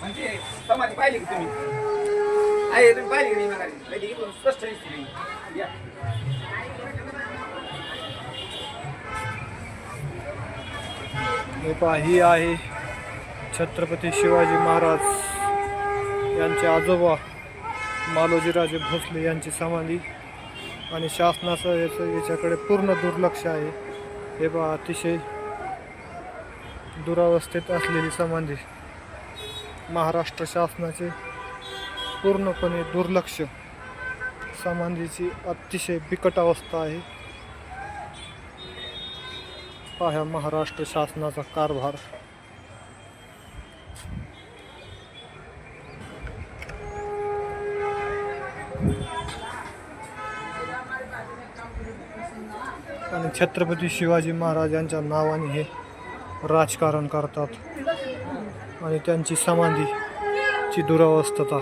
म्हणजे समाधी पाहिली की तुम्ही आहे तुम्ही पाहिली की नाही मला म्हणजे इकडून स्पष्ट दिसते नाही. या. हे पहा ही आहे छत्रपती शिवाजी महाराज यांचे आजोबा मालोजीराजे भोसले यांची समाधी आणि शासनाचं याचं याच्याकडे पूर्ण दुर्लक्ष आहे हे पहा अतिशय दुरावस्थेत असलेली समाधी. महाराष्ट्र शासनाचे पूर्णपणे दुर्लक्ष समाधीची अतिशय बिकट अवस्था आहे. पाह्या महाराष्ट्र शासनाचा कारभार. आणि छत्रपती शिवाजी महाराजांच्या नावाने हे राजकारण करतात. आणि त्यांची समाधीची दुरावस्थता